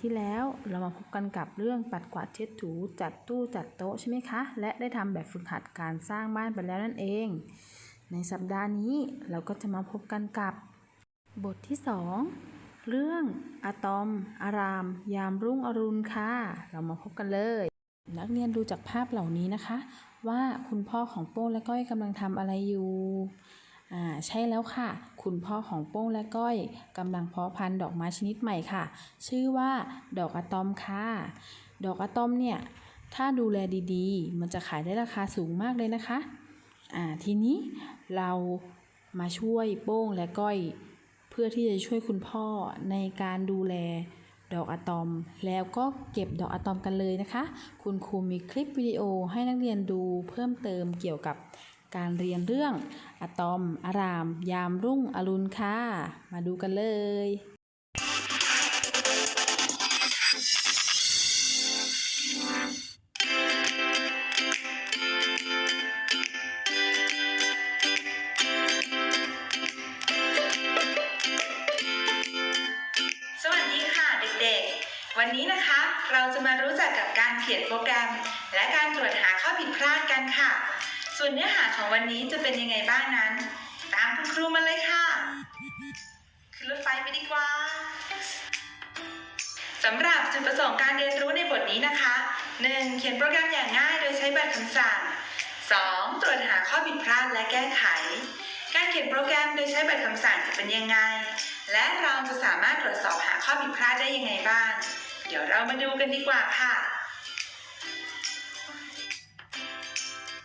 ที่แล้ว เรามาพบกันกับเรื่องปัดกวาดเช็ดถูจัดตู้จัดโต๊ะใช่ไหมคะ และได้ทำแบบฝึกหัดการสร้างบ้านไปแล้วนั่นเอง ในสัปดาห์นี้เราก็จะมาพบกันกับ บทที่สองเรื่องอะตอม อาราม ยามรุ่งอรุณค่ะ เรามาพบกันเลย นักเรียนดูจากภาพเหล่านี้นะคะ ว่าคุณพ่อของโป้และก้อยกำลังทำอะไรอยู่ อ่าใช่แล้วค่ะ คุณพ่อของโป้งและก้อยกำลังเพาะพันธุ์ดอกไม้ชนิดใหม่ค่ะ ชื่อว่าดอกอะตอมค่ะ ดอกอะตอมเนี่ยถ้าดูแลดีๆ มันจะขายได้ราคาสูงมากเลยนะคะอ่าทีนี้เรามาช่วยโป้งและก้อย เพื่อที่จะช่วยคุณพ่อในการดูแลดอกอะตอม แล้วก็เก็บดอกอะตอมกันเลยนะคะ คุณครูมีคลิปวิดีโอให้นักเรียนดูเพิ่มเติมเกี่ยวกับ การเรียนเรื่องอะตอมอาราม ยามรุ่งอรุณค่ะ มาดูกันเลย นี้จะเป็นยังไงบ้างนั้น ตามคุณครูมาเลยค่ะ ขึ้นรถไฟไปดีกว่าสำหรับจุดประสงค์การเรียนรู้ในบทนี้นะคะ 1. เขียนโปรแกรมอย่างง่ายโดยใช้แบบคำสั่ง 2. ตรวจหาข้อผิดพลาดและแก้ไข การเขียนโปรแกรมโดยใช้แบบคำสั่งจะเป็นยังไง และเราจะสามารถตรวจสอบหาข้อผิดพลาดได้ยังไงบ้าง เดี๋ยวเรามาดูกันดีกว่าค่ะ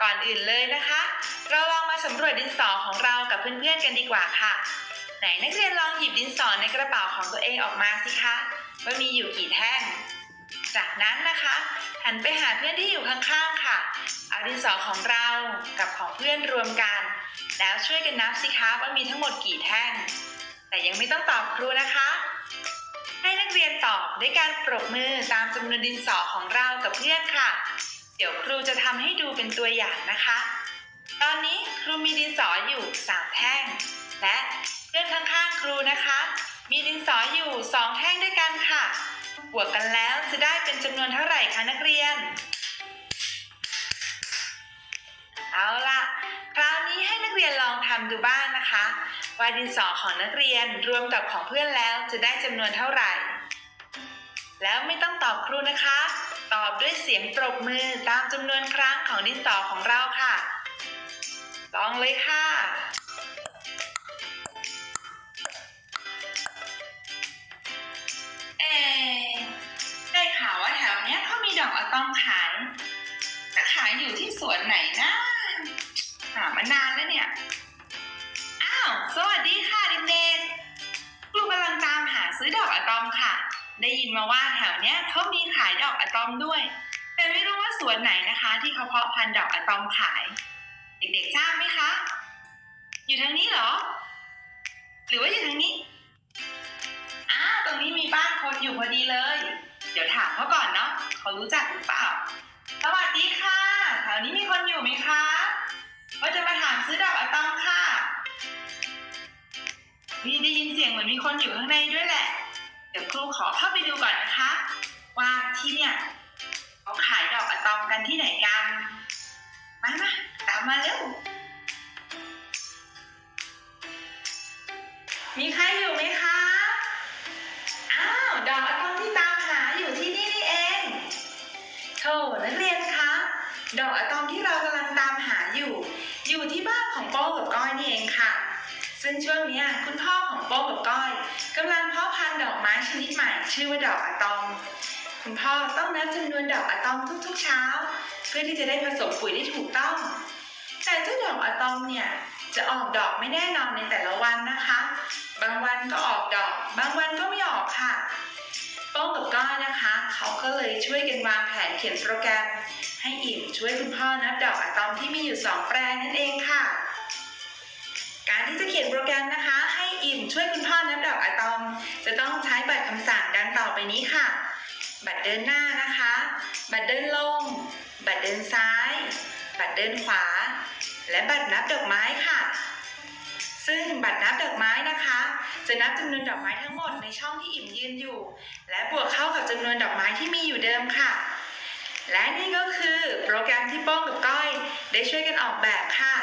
ก่อนอื่นเลยนะคะ เราลองมาสำรวจดินสอของเรากับเพื่อนๆกันดีกว่าค่ะ ไหนนักเรียนลองหยิบดินสอในกระเป๋าของตัวเองออกมาสิคะว่ามีอยู่กี่แท่ง จากนั้นนะคะ หันไปหาเพื่อนที่อยู่ข้างๆค่ะ เอาดินสอของเรากับของเพื่อนรวมกัน แล้วช่วยกันนับสิคะว่ามีทั้งหมดกี่แท่ง แต่ยังไม่ต้องตอบครูนะคะ ให้นักเรียนตอบด้วยการปรบมือตามจำนวนดินสอของเรากับเพื่อนค่ะ เดี๋ยวครูจะทำให้ดูเป็นตัวอย่างนะคะ ตอนนี้ครูมีดินสออยู่3แท่ง และเพื่อนข้างๆครูนะคะ มีดินสออยู่2แท่งด้วยกันค่ะ บวกกันแล้วจะได้เป็นจำนวนเท่าไหร่คะนักเรียน เอาล่ะ คราวนี้ให้นักเรียนลองทำดูบ้างนะคะ ว่าดินสอของนักเรียนรวมกับของเพื่อนแล้วจะได้จำนวนเท่าไหร่ แล้วไม่ต้องตอบครูนะคะ ตอบด้วยเสียงปรบมือตามจำนวนครั้งของดินสอของเราค่ะ ลองเลยค่ะ เอ๊ะได้ข่าวว่าแถวเนี้ยเขามีดอกอะตอมขายแต่ขายอยู่ที่สวนไหนนะหามานานแล้วเนี่ย อ้าว สวัสดีค่ะเด็กๆครูกำลังตามหาซื้อดอกอะตอมค่ะ ได้ยินมาว่าแถวเนี้ยเขามีขายดอกอะตอมด้วย แต่ไม่รู้ว่าสวนไหนนะคะ ที่เขาเพาะพันธุ์ดอกอะตอมขาย เด็กๆทราบไหมคะ อยู่ทางนี้เหรอ หรือว่าอยู่ทางนี้อ้าวตรงนี้มีบ้านคนอยู่พอดีเลย เดี๋ยวถามเขาก่อนเนาะเขารู้จักหรือเปล่า สวัสดีค่ะแถวนี้มีคนอยู่ไหมคะว่าจะมาถามซื้อดอกอะตอมค่ะพี่ได้ยินเสียงเหมือนมีคนอยู่ข้างในด้วยแหละ เดี๋ยวครูขอเข้าไปดูก่อนนะคะ ว่าที่เนี่ยเขาขายดอกอะตอมกันที่ไหนกัน มามา มาเร็ว มีใครอยู่ไหมคะ อ้าว ดอกอะตอมที่ตามหาอยู่ที่นี่นี่เองโธ่นักเรียนคะ ดอกอะตอมที่เรากำลังตามหาอยู่ อยู่ที่บ้านของโป้กับก้อยนี่เองค่ะ ซึ่งช่วงนี้คุณพ่อของโป้กับก้อยกำลังเพาะพันธุ์ดอกไม้ชนิดใหม่ชื่อว่าดอกอะตอมคุณพ่อต้องนับจำนวนดอกอะตอมทุกๆเช้า เพื่อที่จะได้ผสมปุ๋ยได้ถูกต้อง แต่เจ้าดอกอะตอมเนี่ยจะออกดอกไม่แน่นอนในแต่ละวันนะคะ บางวันก็ออกดอก บางวันก็ไม่ออกค่ะป้องกับก้อยนะคะ เขาก็เลยช่วยกันวางแผนเขียนโปรแกรม ให้อิ่มช่วยคุณพ่อนับดอกอะตอมที่มีอยู่สองแปลงนั่นเองค่ะ การที่จะเขียนโปรแกรมนะคะ ให้อิ่มช่วยคุณพ่อนับดอกอะตอม จะต้องใช้บัตรคำสั่งดังต่อไปนี้ค่ะ บัตรเดินหน้านะคะ บัตรเดินลง บัตรเดินซ้าย บัตรเดินขวา และบัตรนับดอกไม้ค่ะ ซึ่งบัตรนับดอกไม้นะคะ จะนับจำนวนดอกไม้ทั้งหมดในช่องที่อิ่มยืนอยู่ และบวกเข้ากับจำนวนดอกไม้ที่มีอยู่เดิมค่ะ และนี่ก็คือโปรแกรมที่โป้องกับก้อย ได้ช่วยกันออกแบบค่ะ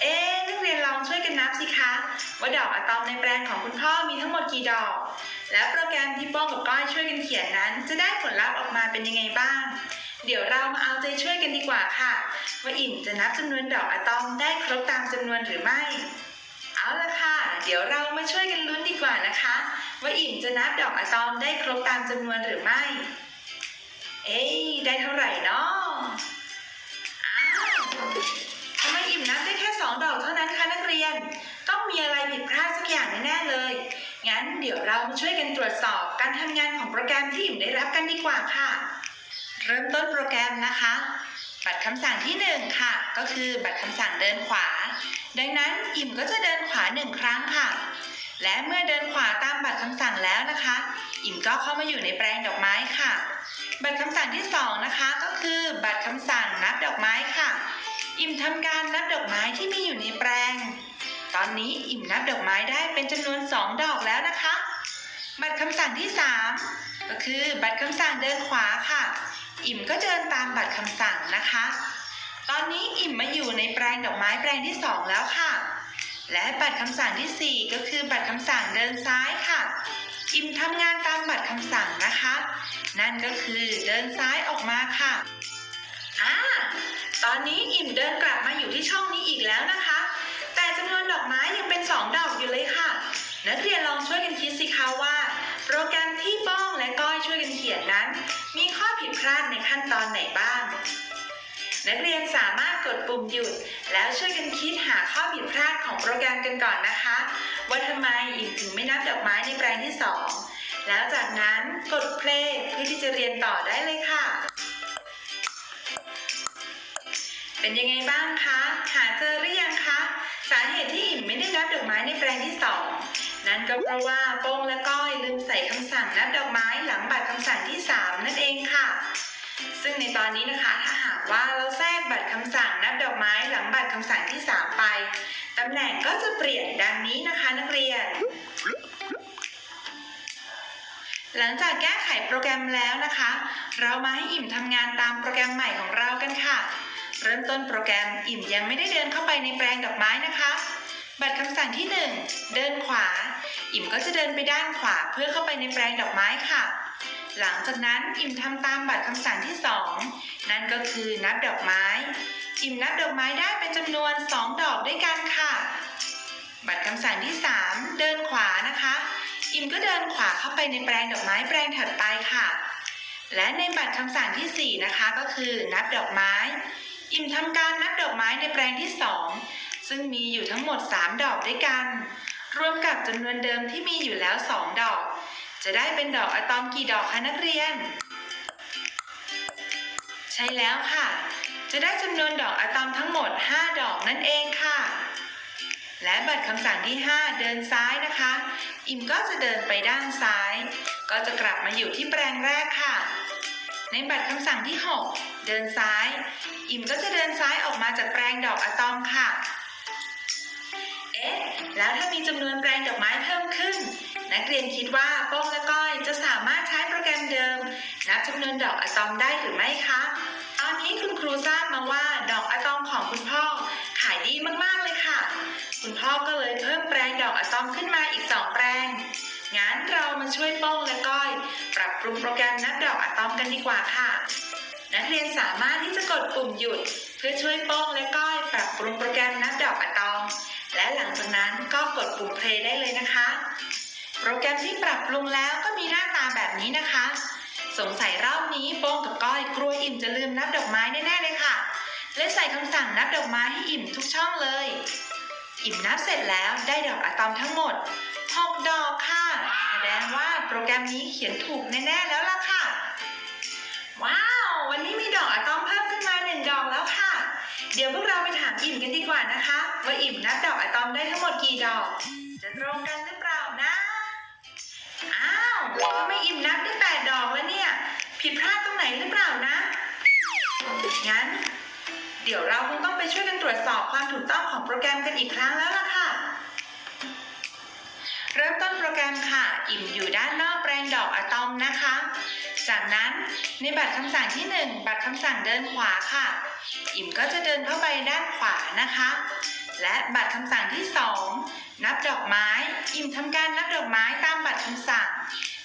เอ๊นักเรียนลองช่วยกันนับสิคะ ว่าดอกอะตอมในแปลงของคุณพ่อมีทั้งหมดกี่ดอก และโปรแกรมที่โป้องกับก้อยช่วยกันเขียนนั้น จะได้ผลลัพธ์ออกมาเป็นยังไงบ้าง เดี๋ยวเรามาเอาใจช่วยกันดีกว่าค่ะ ว่าอิ่มจะนับจำนวนดอกอะตอมได้ครบตามจำนวนหรือไม่ เอาละค่ะ เดี๋ยวเรามาช่วยกันลุ้นดีกว่านะคะ ว่าอิ่มจะนับดอกอะตอมได้ครบตามจำนวนหรือไม่ เอ๊ะได้เท่าไหร่เนาะอ้าวทำไมอิ่มนับได้แค่สองดอกเท่านั้นคะนักเรียน ต้องมีอะไรผิดพลาดสักอย่างแน่ๆเลยงั้นเดี๋ยวเรามาช่วยกันตรวจสอบการทำงานของโปรแกรมที่อิ่มได้รับกันดีกว่าค่ะ เริ่มต้นโปรแกรมนะคะ บัตรคำสั่งที่หนึ่งค่ะ ก็คือบัตรคำสั่งเดินขวา ดังนั้นอิ่มก็จะเดินขวาหนึ่งครั้งค่ะ และเมื่อเดินขวาตามบัตรคำสั่งแล้วนะคะ อิ่มก็เข้ามาอยู่ในแปลงดอกไม้ค่ะ บัตรคำสั่งที่สองนะคะ ก็คือบัตรคำสั่งนับดอกไม้ค่ะ อิ่มทำการนับดอกไม้ที่มีอยู่ในแปลง ตอนนี้อิ่มนับดอกไม้ได้เป็นจำนวนสองดอกแล้วนะคะ บัตรคำสั่งที่สามก็คือบัตรคำสั่งเดินขวาค่ะ อิ่มก็เดินตามบัตรคำสั่งนะคะ ตอนนี้อิ่มมาอยู่ในแปลงดอกไม้แปลงที่สองแล้วค่ะ และบัตรคำสั่งที่สี่ก็คือบัตรคำสั่งเดินซ้ายค่ะ อิ่มทำงานตามบัตรคำสั่งนะคะ นั่นก็คือเดินซ้ายออกมาค่ะอ่าตอนนี้อิ่มเดินกลับมาอยู่ที่ช่องนี้อีกแล้วนะคะ แต่จำนวนดอกไม้ยังเป็นสองดอกอยู่เลยค่ะ นักเรียนลองช่วยกันคิดสิคะว่า โปรแกรมที่ป้องและก้อยช่วยกันเขียนนั้น มี ผิดพลาดในขั้นตอนไหนบ้าง นักเรียนสามารถกดปุ่มหยุด แล้วช่วยกันคิดหาข้อผิดพลาดของโปรแกรมกันก่อนนะคะ ว่าทำไมอิ่มถึงไม่นับดอกไม้ในแปลงที่สองแล้วจากนั้นกดเพลย์เพื่อที่จะเรียนต่อได้เลยค่ะ เป็นยังไงบ้างคะ หาเจอหรือยังคะ สาเหตุที่อิ่มไม่ได้นับดอกไม้ในแปลงที่สอง นั่นก็เพราะว่าโป้งและก้อยลืมใส่คำสั่งนับดอกไม้หลังบัตรคำสั่งที่สามนั่นเองค่ะ ซึ่งในตอนนี้นะคะถ้าหากว่าเราแทรกบัตรคำสั่งนับดอกไม้หลังบัตรคำสั่งที่สามไปตำแหน่งก็จะเปลี่ยนดังนี้นะคะนักเรียน หลังจากแก้ไขโปรแกรมแล้วนะคะ เรามาให้อิ่มทำงานตามโปรแกรมใหม่ของเรากันค่ะ เริ่มต้นโปรแกรมอิ่มยังไม่ได้เดินเข้าไปในแปลงดอกไม้นะคะ บัตรคำสั่งที่ 1 เดินขวา อิ่มก็จะเดินไปด้านขวาเพื่อเข้าไปในแปลงดอกไม้ค่ะ หลังจากนั้นอิ่มทำตามบัตรคำสั่งที่ 2 นั่นก็คือนับดอกไม้ อิ่มนับดอกไม้ได้เป็นจำนวน 2 ดอกด้วยกันค่ะ บัตรคำสั่งที่ 3 เดินขวานะคะ อิ่มก็เดินขวาเข้าไปในแปลงดอกไม้แปลงถัดไปค่ะ และในบัตรคำสั่งที่ 4 นะคะก็คือนับดอกไม้ อิ่มทำการนับดอกไม้ในแปลงที่ 2 ซึ่งมีอยู่ทั้งหมด 3 ดอกด้วยกัน รวมกับจำนวนเดิมที่มีอยู่แล้ว 2 ดอก จะได้เป็นดอกอะตอมกี่ดอกคะนักเรียน ใช่แล้วค่ะ จะได้จำนวนดอกอะตอมทั้งหมด 5 ดอกนั่นเองค่ะ และบัตรคำสั่งที่ 5 เดินซ้ายนะคะ อิมก็จะเดินไปด้านซ้าย ก็จะกลับมาอยู่ที่แปลงแรกค่ะในบัตรคำสั่งที่ 6 เดินซ้าย อิมก็จะเดินซ้ายออกมาจากแปลงดอกอะตอมค่ะ แล้วถ้ามีจำนวนแปลงดอกไม้เพิ่มขึ้น นักเรียนคิดว่าโป้งและก้อยจะสามารถใช้โปรแกรมเดิม นับจำนวนดอกอะตอมได้หรือไม่คะตอนนี้คุณครูทราบมาว่าดอกอะตอมของคุณพ่อขายดีมากๆเลยค่ะ คุณพ่อก็เลยเพิ่มแปลงดอกอะตอมขึ้นมาอีก2แปลงงั้นเรามาช่วยโป้งและก้อย ปรับปรุงโปรแกรมนับดอกอะตอมกันดีกว่าค่ะ นักเรียนสามารถที่จะกดปุ่มหยุด เพื่อช่วยโป้งและก้อย ปรับปรุงโปรแกรมนับดอกอะตอม และหลังจากนั้นก็กดปุ่มเพลย์ได้เลยนะคะ โปรแกรมที่ปรับปรุงแล้วก็มีหน้าตาแบบนี้นะคะ สงสัยรอบนี้โป้งกับก้อยกลัวอิ่มจะลืมนับดอกไม้แน่ๆเลยค่ะ เลยใส่คำสั่งนับดอกไม้ให้อิ่มทุกช่องเลย อิ่มนับเสร็จแล้วได้ดอกอะตอมทั้งหมด6ดอกค่ะ แสดงว่าโปรแกรมนี้เขียนถูกแน่ๆแล้วล่ะค่ะ ว้าว วันนี้มีดอกอะตอมเพิ่มขึ้นมาหนึ่งดอกแล้วค่ะ เดี๋ยวพวกเราไปถามอิ่มกันดีกว่านะคะว่าอิ่มนับดอกอะตอมได้ทั้งหมดกี่ดอก จะตรงกันหรือเปล่านะ อ้าวทำไมอิ่มนับได้แปดดอกแล้วเนี่ย ผิดพลาดตรงไหนหรือเปล่านะ งั้น เดี๋ยวเราคงต้องไปช่วยกันตรวจสอบความถูกต้องของโปรแกรมกันอีกครั้งแล้วล่ะค่ะ เริ่มต้นโปรแกรมค่ะ อิ่มอยู่ด้านนอกแปลงดอกอะตอมนะคะ จากนั้นในบัตรคำสั่งที่ 1 บัตรคำสั่งเดินขวาค่ะ อิ่มก็จะเดินเข้าไปด้านขวานะคะ และบัตรคำสั่งที่ 2 นับดอกไม้ อิ่มทำการนับดอกไม้ตามบัตรคำสั่ง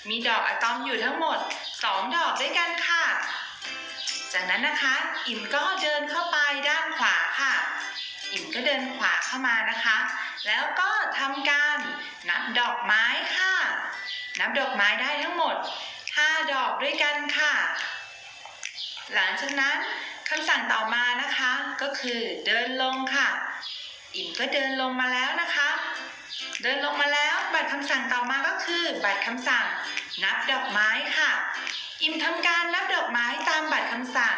มีดอกอะตอมอยู่ทั้งหมด 2 ดอกด้วยกันค่ะ จากนั้นนะคะ อิ่มก็เดินเข้าไปด้านขวาค่ะ อิ่มก็เดินขวาเข้ามานะคะ แล้วก็ทำการนับดอกไม้ค่ะ นับดอกไม้ได้ทั้งหมด 5 ดอกด้วยกันค่ะ หลังจากนั้น คำสั่งต่อมานะคะก็คือเดินลงค่ะ อิ่มก็เดินลงมาแล้วนะคะ เดินลงมาแล้วบัตรคำสั่งต่อมาก็คือ บัตรคำสั่งนับดอกไม้ค่ะ อิ่มทำการนับดอกไม้ตามบัตรคำสั่ง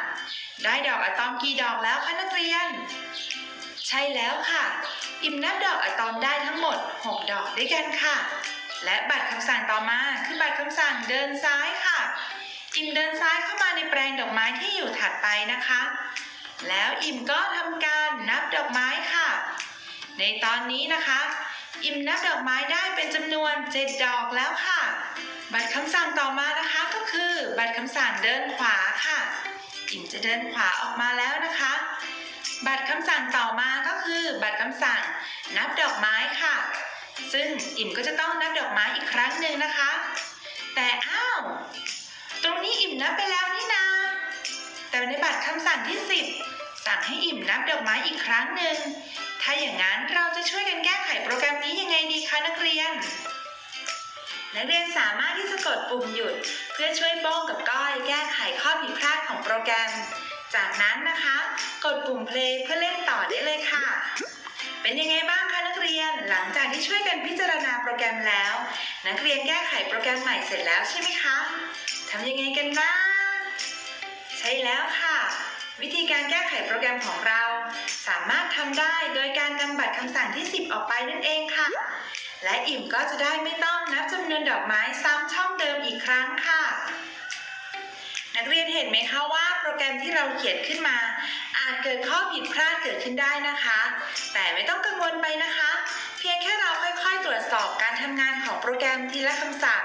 ได้ดอกอะตอมกี่ดอกแล้วคะนักเรียน ใช่แล้วค่ะ อิ่มนับดอกอะตอมได้ทั้งหมด 6 ดอกด้วยกันค่ะ และบัตรคำสั่งต่อมาคือบัตรคำสั่งเดินซ้ายค่ะ อิมเดินซ้ายเข้ามาในแปลงดอกไม้ที่อยู่ถัดไปนะคะ แล้วอิมก็ทำการนับดอกไม้ค่ะ ในตอนนี้นะคะ อิมนับดอกไม้ได้เป็นจำนวน7ดอกแล้วค่ะ บัตรคำสั่งต่อมานะคะก็คือ บัตรคำสั่งเดินขวาค่ะ อิมจะเดินขวาออกมาแล้วนะคะ บัตรคำสั่งต่อมาก็คือ บัตรคำสั่งนับดอกไม้ค่ะ ซึ่งอิมก็จะต้องนับดอกไม้อีกครั้งหนึ่งนะคะ แต่อ้าว นับไปแล้วนี่นาแต่ในบัตรคำสั่งที่ 10 สั่งให้อิ่มนับดอกไม้อีกครั้งหนึ่ง ถ้าอย่างนั้นเราจะช่วยกันแก้ไขโปรแกรมนี้ยังไงดีคะนักเรียน นักเรียนสามารถที่จะกดปุ่มหยุด เพื่อช่วยโป้งกับก้อยแก้ไขข้อผิดพลาดของโปรแกรม จากนั้นนะคะ กดปุ่ม play เพื่อเล่นต่อได้เลยค่ะ เป็นยังไงบ้างคะนักเรียน หลังจากที่ช่วยกันพิจารณาโปรแกรมแล้ว นักเรียนแก้ไขโปรแกรมใหม่เสร็จแล้วใช่ไหมคะ ทำยังไงกันนะ ใช่แล้วค่ะ วิธีการแก้ไขโปรแกรมของเรา สามารถทำได้โดยการนำบัตรคำสั่งที่ 10 ออกไปนั่นเองค่ะ และอิ่มก็จะได้ไม่ต้องนับจำนวนดอกไม้ซ้ำช่องเดิมอีกครั้งค่ะ นักเรียนเห็นไหมคะว่าโปรแกรมที่เราเขียนขึ้นมา อาจเกิดข้อผิดพลาดเกิดขึ้นได้นะคะ แต่ไม่ต้องกังวลไปนะคะ เพียงแค่เราค่อยๆ ตรวจสอบการทำงานของโปรแกรมทีละคำสั่ง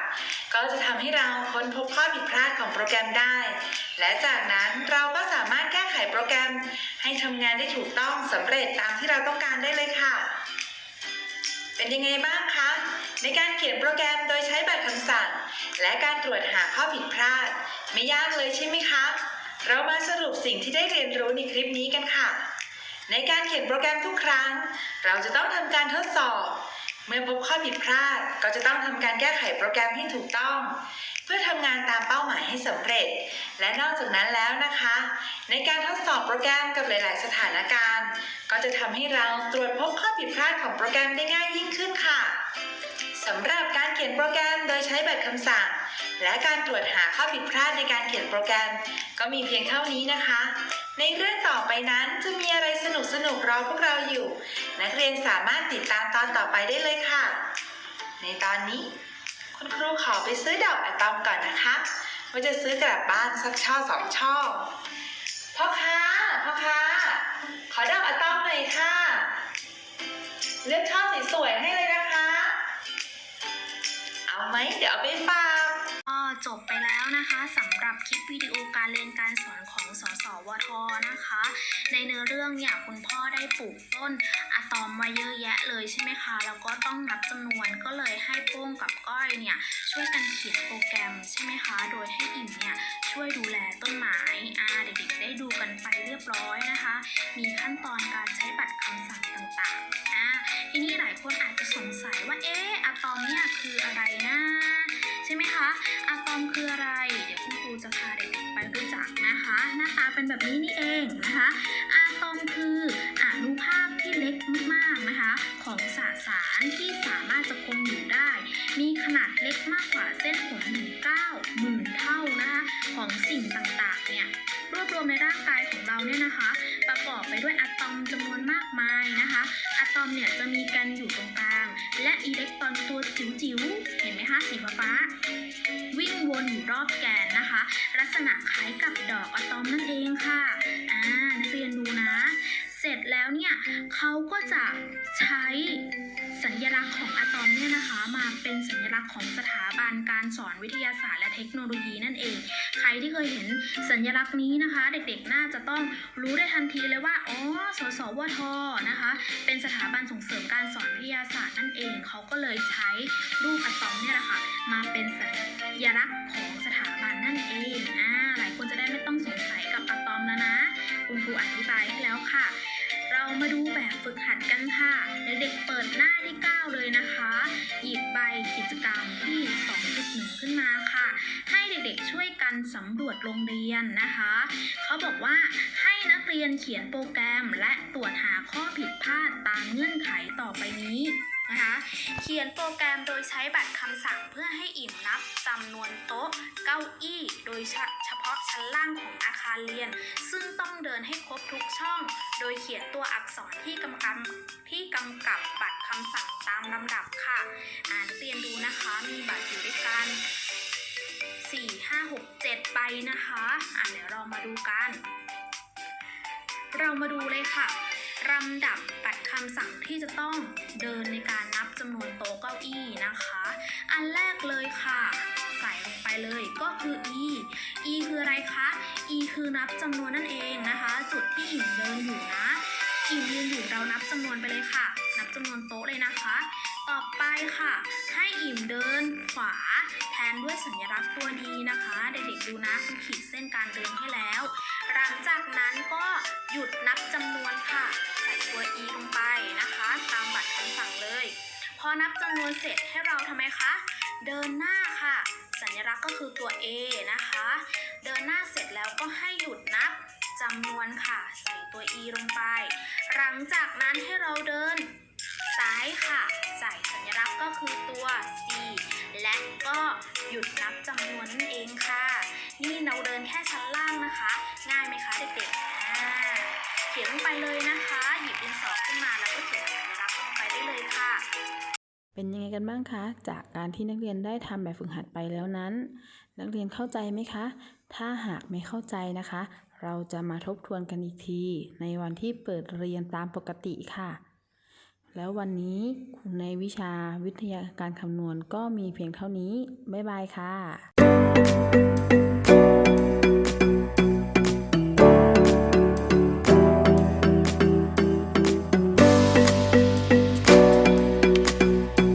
ก็จะทำให้เราค้นพบข้อผิดพลาดของโปรแกรมได้ และจากนั้นเราก็สามารถแก้ไขโปรแกรม ให้ทำงานได้ถูกต้องสำเร็จตามที่เราต้องการได้เลยค่ะ เป็นยังไงบ้างคะ ในการเขียนโปรแกรมโดยใช้บัตรคำสั่ง และการตรวจหาข้อผิดพลาด ไม่ยากเลยใช่ไหมคะ เรามาสรุปสิ่งที่ได้เรียนรู้ในคลิปนี้กันค่ะ ในการเขียนโปรแกรมทุกครั้ง เราจะต้องทำการทดสอบ เมื่อพบข้อผิดพลาดก็จะต้องทำการแก้ไขโปรแกรมให้ถูกต้อง เพื่อทำงานตามเป้าหมายให้สำเร็จ และนอกจากนั้นแล้วนะคะ ในการทดสอบโปรแกรมกับหลาย ๆ สถานการณ์ ก็จะทำให้เราตรวจพบข้อผิดพลาดของโปรแกรมได้ง่ายยิ่งขึ้นค่ะสำหรับการเขียนโปรแกรมโดยใช้แบัตรคำสั่ง และการตรวจหาข้อผิดพลาดในการเขียนโปรแกรม ก็มีเพียงเท่านี้นะคะ ในเรื่องต่อไปนั้นจะมีอะไรสนุกสนุกรอพวกเราอยู่ นักเรียนสามารถติดตามตอนต่อไปได้เลยค่ะ ในตอนนี้ คุณครูขอไปซื้อดอกอะตอมก่อนนะคะว่าจะซื้อกลับบ้านสักช่อสองช่อพ่อค้าพ่อค้าขอดอกอะตอมหน่อยค่ะ เลือกช่อสวยๆให้เลยนะคะ เอาไหมเดี๋ยวเอาไปฝาก จบไปแล้วนะคะสำหรับคลิปวิดีโอการเรียนการสอนของสสวทนะคะ ในเนื้อเรื่องเนี่ยคุณพ่อได้ปลูกต้นอะตอมมาเยอะแยะเลยใช่ไหมคะแล้วก็ต้องนับจำนวนก็เลยให้โป้งกับก้อยเนี่ยช่วยกันเขียนโปรแกรมใช่ไหมคะ โดยให้อิ่มเนี่ยช่วยดูแลต้นไม้อ่าเด็กๆได้ดูกันไปเรียบร้อยนะคะ มีขั้นตอนการใช้บัตรคำสั่งต่างๆอ่าทีนี้หลายคนอาจจะสงสัยว่าเอ๊ะอะตอมเนี่ยคืออะไรนะ ใช่ไหมคะอะตอมคืออะไร เดี๋ยวคุณครูจะพาเด็กๆไปรู้จักนะคะ หน้าตาเป็นแบบนี้นี่เองนะคะอะตอมคืออนุภาคที่เล็กมากๆนะคะ ของสสารที่สามารถจะคงอยู่ได้ มีขนาดเล็กมากกว่าเส้นผมถึงเก้าหมื่นเท่านะคะ ของสิ่งต่างๆเนี่ย วบรวมในร่างกายของเราเนี่ยนะคะ ประกอบไปด้วยอะตอมจำนวนมากมายนะคะอะตอมเนี่ยจะมีกันอยู่ตรงกลาง และอิเล็กตรอนตัวจิ๋วๆเห็นไหมคะสีฟ้าวิ่งวนอยู่รอบแกนนะคะ ลักษณะคล้ายกับดอกอะตอมนั่นเองค่ะอ่านักเรียนดูนะ แล้วเนี่ยเขาก็จะใช้สัญลักษณ์ของอะตอมเนี่ยนะคะมาเป็นสัญลักษณ์ของสถาบันการสอนวิทยาศาสตร์และเทคโนโลยีนั่นเอง ใครที่เคยเห็นสัญลักษณ์นี้นะคะ เด็กๆน่าจะต้องรู้ได้ทันทีเลยว่าอ๋อสสวทนะคะ เป็นสถาบันส่งเสริมการสอนวิทยาศาสตร์นั่นเองเขาก็เลยใช้รูปอะตอมเนี่ยแหละค่ะมาเป็นสัญลักษณ์ของสถาบันนั่นเองอ่าหลายคนจะได้ไม่ต้องสงสัยกับอะตอมแล้วนะ คุณครูอธิบายให้แล้วค่ะ เรามาดูแบบฝึกหัดกันค่ะ เด็กๆเปิดหน้าที่ 9 เลยนะคะ หยิบใบกิจกรรมที่ 2.1 ขึ้นมาค่ะ ให้เด็กๆช่วยกันสำรวจโรงเรียนนะคะ เขาบอกว่าให้นักเรียนเขียนโปรแกรมและตรวจหาข้อผิดพลาดตามเงื่อนไขต่อไปนี้ นะคะเขียนโปรแกรมโดยใช้บัตรคำสั่งเพื่อให้อิ่มนับจำนวนโต๊ะเก้าอี้โดยเฉพาะชั้นล่างของอาคารเรียน ซึ่งต้องเดินให้ครบทุกช่อง โดยเขียนตัวอักษรที่กำกับที่กำกับบัตรคำสั่งตามลำดับค่ะอ่านเรียนดูนะคะมีบัตรอยู่ด้วยกัน4 5 6 7ใบนะคะอะเดี๋ยวเรามาดูกัน เรามาดูเลยค่ะ ลำดับบัตรคำสั่งที่จะต้องเดินในการนับจำนวนโต๊ะเก้าอี้นะคะ อันแรกเลยค่ะ ใส่ลงไปเลยก็คือ e e คืออะไรคะ e คือนับจำนวนนั่นเองนะคะ จุดที่อิ่มเดินอยู่นะอิ่มยืนอยู่เรานับจำนวนไปเลยค่ะ นับจำนวนโต๊ะเลยนะคะ ต่อไปค่ะ ให้อิ่มเดินขวาแทนด้วยสัญลักษณ์ตัวดีนะคะ เด็กๆดูนะคุณขีดเส้นการเดินให้แล้ว หลังจากนั้นก็หยุดนับจำนวน อนับจำนวนเสร็จให้เราทำไมคะ เดินหน้าค่ะ สัญลักษณ์ก็คือตัว a นะคะ เดินหน้าเสร็จแล้วก็ให้หยุดนับจำนวนค่ะ ใส่ตัว e ลงไป หลังจากนั้นให้เราเดินซ้ายค่ะ ใส่สัญลักษณ์ก็คือตัว c และก็หยุดนับจำนวนนั่นเองค่ะ นี่เราเดินแค่ชั้นล่างนะคะ ง่ายไหมคะเด็กๆเขียนลงไปเลยนะคะ หยิบดิน เป็นยังไงกันบ้างคะ จากการที่นักเรียนได้ทำแบบฝึกหัดไปแล้วนั้น นักเรียนเข้าใจไหมคะ ถ้าหากไม่เข้าใจนะคะ เราจะมาทบทวนกันอีกที ในวันที่เปิดเรียนตามปกติค่ะ แล้ววันนี้ครูในวิชาวิทยาการคำนวณก็มีเพียงเท่านี้ บ๊ายบายค่ะ